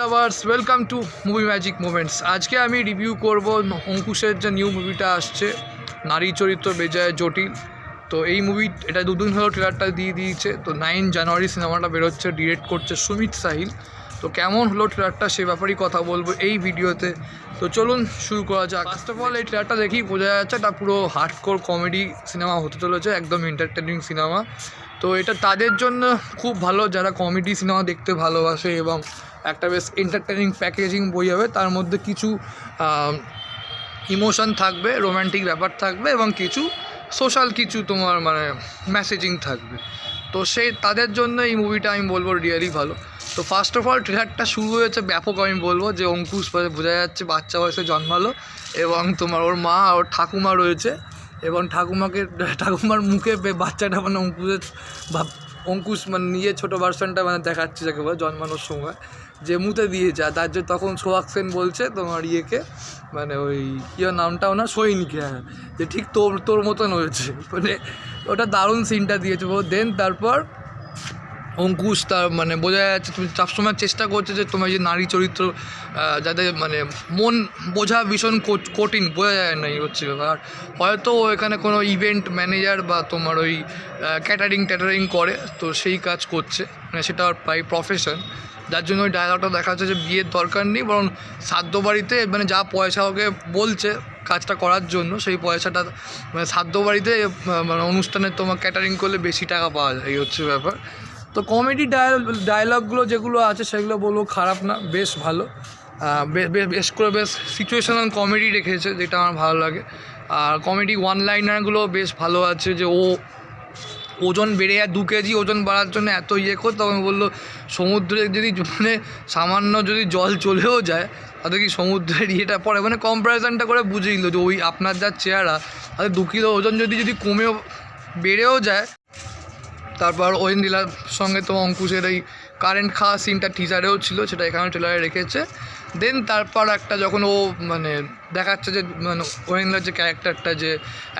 Lovers welcome to movie magic movements আজকে আমি review করব অঙ্কুশের যে নিউ মুভিটা আসছে, নারী চরিত্র বেজায় জটিল। তো এই মুভি এটা দুদিন হলো ট্রেলারটা দিয়ে দিয়েছে। তো নাইন জানুয়ারি সিনেমাটা বেরোচ্ছে ডিরেক্ট করছে সুমিত সাহিল। তো কেমন হলো ট্রেলারটা সে ব্যাপারেই কথা বলব এই ভিডিওতে। তো চলুন শুরু করা যাক। ফার্স্ট অফ অল এই ট্রেলারটা দেখেই বোঝা যাচ্ছে, এটা পুরো হার্ডকোর কমেডি সিনেমা হতে চলেছে, একদম এন্টারটেনিং সিনেমা তো এটা তাদের জন্য খুব ভালো, যারা কমেডি সিনেমা দেখতে ভালোবাসে এবং একটা বেশ এন্টারটেনিং প্যাকেজিং বই হবে। তার মধ্যে কিছু ইমোশন থাকবে রোম্যান্টিক ব্যাপার থাকবে এবং কিছু সোশ্যাল কিছু তোমার মানে মেসেজিং থাকবে। তো সেই, তাদের জন্য এই মুভিটা আমি বলব রিয়েলি ভালো। তো ফার্স্ট অফ অল ট্রেলারটা শুরু হয়েছে ব্যাপক আমি বলব যে অঙ্কুশ বোঝা যাচ্ছে বাচ্চা বয়সে জন্মালো এবং তোমার ওর মা ওর ঠাকুমা রয়েছে এবং ঠাকুমাকে, ঠাকুমার মুখে বাচ্চাটা মানে অঙ্কুশের অঙ্কুশ মানে নিয়ে ছোটো ভার্সনটা মানে দেখাচ্ছে যাকে বলে জন্মানোর সময়। যে মুতে দিয়েছে, আর তার যে তখন সোহাগ সেন বলছে তোমার ইয়েকে মানে ওই কী নামটা ওনার সৈনিক হ্যাঁ। যে ঠিক তোর তোর মতন হয়েছে। মানে ওটা দারুণ সিনটা দিয়েছে। দেন তারপর অঙ্কুশ তার মানে বোঝা যাচ্ছে তুমি সবসময় চেষ্টা করছ যে তোমার যে নারী চরিত্র যাদের মানে মন বোঝা ভীষণ কঠিন, বোঝা যায় না এই হচ্ছে ব্যাপার। হয়তো এখানে কোনো ইভেন্ট ম্যানেজার বা তোমার ওই ক্যাটারিং ট্যাটারিং করে, তো সেই কাজ করছে মানে সেটা প্রায় প্রফেশন যার জন্য ওই ডায়লগটা দেখা যাচ্ছে যে বিয়ের দরকার নেই, বরং সাধ্য বাড়িতে মানে যা পয়সা ওকে বলছে কাজটা করার জন্য, সেই পয়সাটা মানে সাধ্য বাড়িতে মানে অনুষ্ঠানে তোমার ক্যাটারিং করলে বেশি টাকা পাওয়া যায়, এই হচ্ছে ব্যাপার। তো কমেডি ডায়লগগুলো যেগুলো আছে সেগুলো বলব খারাপ না, বেশ ভালো। বেশ করে বেশ সিচুয়েশনাল কমেডি রেখেছে, যেটা আমার ভালো লাগে। আর কমেডি ওয়ান লাইনারগুলো বেশ ভালো আছে যে ও, ওজন বেড়ে যায় দু কেজি, ওজন বাড়ার জন্য এত ইয়ে করে তখন বলল, সমুদ্রে যদি মানে সামান্য যদি জল চলেও যায় তাতে কি সমুদ্রের ইয়েটা পড়ে? মানে কম্পারিজনটা করে বুঝে দিল যে ওই আপনার যা চেহারা তাতে দু কিলো ওজন যদি যদি কমেও, বেড়েও যায় তারপর ঐন্দিলার সঙ্গে তো অঙ্কুশের এই কারেন্ট খাওয়া সিনটা টিজারেও ছিল, সেটা এখানে ট্রেলারে রেখেছে দেন তারপর একটা যখন ও মানে দেখাচ্ছে যে মানে ঐন্দিলার যে ক্যারেক্টারটা যে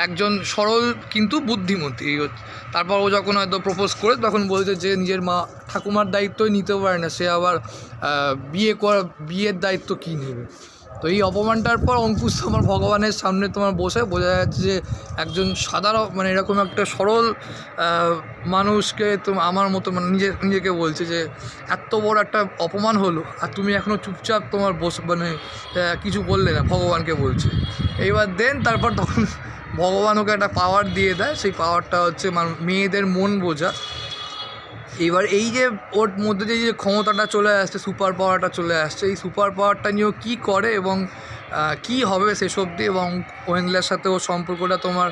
একজন সরল কিন্তু বুদ্ধিমতী। তারপর ও যখন হয়তো প্রপোজ করে, তখন বলছে যে নিজের মা ঠাকুমার দায়িত্বই নিতে পারে না, সে আবার বিয়ে করা, বিয়ের দায়িত্ব কী নেবে তো এই অপমানটার পর অঙ্কুশ তোমার ভগবানের সামনে তোমার বসে, বোঝা যাচ্ছে যে একজন সাধারণ মানে এরকম একটা সরল মানুষকে তো আমার মতো মানে নিজে, নিজেকে বলছে যে এত বড় একটা অপমান হলো আর তুমি এখনও চুপচাপ তোমার বস মানে কিছু বললে না, ভগবানকে বলছে। এইবার দেন তারপর তখন ভগবান ওকে একটা পাওয়ার দিয়ে দেয়। সেই পাওয়ারটা হচ্ছে মেয়েদের মন বোঝা। এবার এই যে ওর মধ্যে যে যে ক্ষমতাটা চলে আসছে সুপার পাওয়ারটা চলে আসছে, এই সুপার পাওয়ারটা নিয়েও কী করে এবং কী হবে সেসব দিয়ে এবং ওয়েংলার সাথে ওর সম্পর্কটা তোমার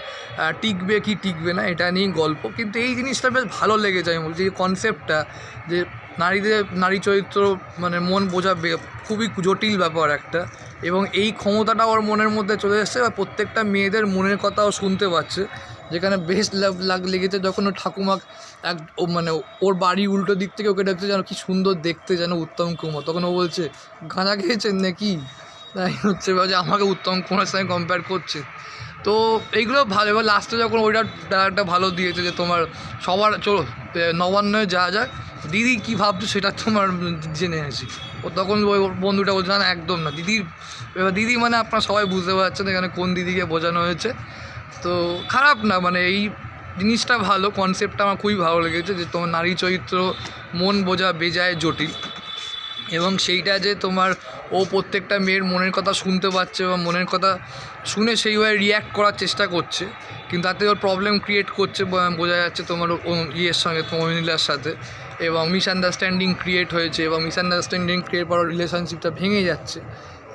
টিকবে কি টিকবে না, এটা নিয়েই গল্প। কিন্তু এই জিনিসটা বেশ ভালো লেগেছে আমি বলছি যে কনসেপ্টটা যে নারীদের, নারী চরিত্র মানে মন বোঝা খুবই জটিল ব্যাপার একটা এবং এই ক্ষমতাটা ওর মনের মধ্যে চলে এসছে বা প্রত্যেকটা মেয়েদের মনের কথাও শুনতে পাচ্ছে। যেখানে বেশ লাগ- লাগ লেগেছে যখন ও ঠাকুমা এক ও মানে ওর বাড়ি উল্টো দিক থেকে ওকে দেখতে যেন কি সুন্দর দেখতে যেন উত্তম কুমার। তখন ও বলছে গাঁজা খেয়েছেন নাকি? তাই হচ্ছে যে আমাকে উত্তম কুমারের সঙ্গে কম্পেয়ার করছে। তো এইগুলো ভালো। এবার লাস্টে যখন ওইটা ডায়লগটা ভালো দিয়েছে যে তোমার সবার চলো নবান্নয় যা যাক দিদি কী ভাবছ সেটা তোমার জেনে আসি। ও তখন ওই বন্ধুটা বলছে না, একদম না দিদির এবার দিদি মানে আপনারা সবাই বুঝতে পারছেন এখানে কোন দিদিকে বোঝানো হয়েছে। তো খারাপ না মানে এই জিনিসটা ভালো কনসেপ্টটা আমার খুবই ভালো লেগেছে যে তোমার নারী চরিত্র মন বোঝা বেজায় জটিল এবং সেইটা যে তোমার ও প্রত্যেকটা মেয়ের মনের কথা শুনতে পাচ্ছে বা মনের কথা শুনে সেইভাবে রিয়্যাক্ট করার চেষ্টা করছে, কিন্তু তাতে ওর প্রবলেম ক্রিয়েট করছে বোঝা যাচ্ছে তোমার ইয়ের সঙ্গে, তোমার অনিলার সাথে এবং মিসআন্ডারস্ট্যান্ডিং ক্রিয়েট হয়েছে এবং মিসআন্ডারস্ট্যান্ডিং ক্রিয়েট করার রিলেশনশিপটা ভেঙে যাচ্ছে।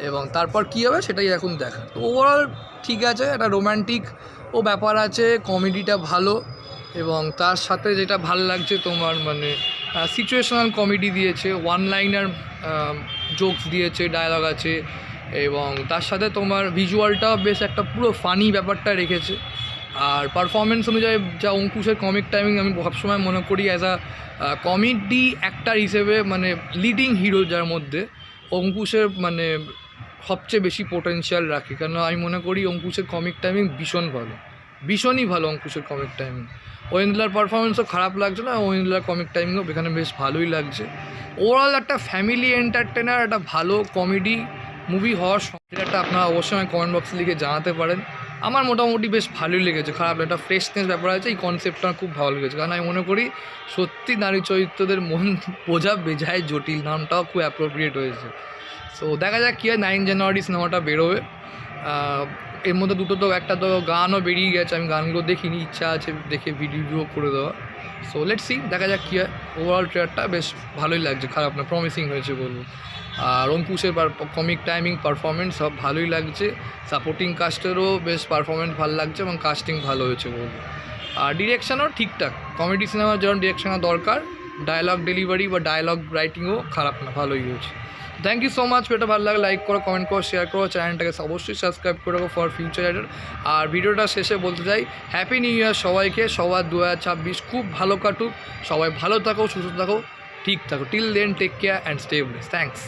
এবং তারপর কী হবে সেটাই এখন দেখা। তো ওভারঅল ঠিক আছে, একটা রোম্যান্টিক ও ব্যাপার আছে কমেডিটা ভালো এবং তার সাথে যেটা ভালো লাগছে তোমার মানে সিচুয়েশনাল কমেডি দিয়েছে ওয়ান লাইনার জোকস দিয়েছে ডায়লগ আছে এবং তার সাথে তোমার ভিজুয়ালটাও বেশ একটা পুরো ফানি ব্যাপারটা রেখেছে। আর পারফরমেন্স অনুযায়ী যা অঙ্কুশের কমিক টাইমিং আমি সবসময় মনে করি অ্যাজ আ কমেডি অ্যাক্টার হিসেবে মানে লিডিং হিরো যার মধ্যে অঙ্কুশের মানে সবচেয়ে বেশি পোটেনশিয়াল রাখে। কেন আমি মনে করি অঙ্কুশের কমিক টাইমিং ভীষণ ভালো। ভীষণই ভালো অঙ্কুশের কমিক টাইমিং ঐন্দ্রার পারফরমেন্সও খারাপ লাগছে না ঐন্দ্রার কমিক টাইমিংও এখানে বেশ ভালোই লাগছে। ওভারঅল একটা ফ্যামিলি এন্টারটেনার একটা ভালো কমেডি মুভি হওয়ার একটা আপনারা অবশ্যই আমায় কমেন্ট বক্সে লিখে জানাতে পারেন। আমার মোটামুটি বেশ ভালোই লেগেছে, খারাপ একটা ফ্রেশনেস ব্যাপার আছে, এই কনসেপ্টটা খুব ভালো লেগেছে। কারণ আমি মনে করি সত্যি নারী চরিত্রদের মন বোঝা বেজায় জটিল, নামটাও খুব অ্যাপ্রোপ্রিয়েট হয়েছে। সো দেখা যাক কী হয়। নাইন জানুয়ারি সিনেমাটা বেরোবে। এর মধ্যে দুটো তো, একটা তো গানও বেরিয়ে গেছে। আমি গানগুলো দেখিনি, ইচ্ছা আছে দেখে ভিডিও করে দেওয়া সো লেট সি দেখা যাক কী হয়। ওভারঅল ট্রেয়ারটা বেশ ভালোই লাগছে, খারাপ না প্রমিসিং হয়েছে বলব। আর অঙ্কুশের কমিক টাইমিং পারফরমেন্স সব ভালোই লাগছে। সাপোর্টিং কাস্টেরও বেশ পারফরমেন্স ভালো লাগছে এবং কাস্টিং ভালো হয়েছে বলব। আর ডিরেকশনও ঠিকঠাক। কমেডি সিনেমার যেমন ডিরেকশনের দরকার ডায়লগ ডেলিভারি বা ডায়লগ রাইটিংও খারাপ না, ভালোই হয়েছে। থ্যাংক ইউ সো মাচ ভিডিওটা ভালো লাগে লাইক করো কমেন্ট করো শেয়ার করো চ্যানেলটাকে অবশ্যই সাবস্ক্রাইব করে রাখো ফর ফিউচার এডার আর ভিডিওটা শেষে বলতে চাই হ্যাপি নিউ ইয়ার সবাইকে, সবার দু হাজার ছাব্বিশ খুব ভালো কাটুক, সবাই ভালো থাকো, সুস্থ থাকো, ঠিক থাকো till then take care and stay bless thanks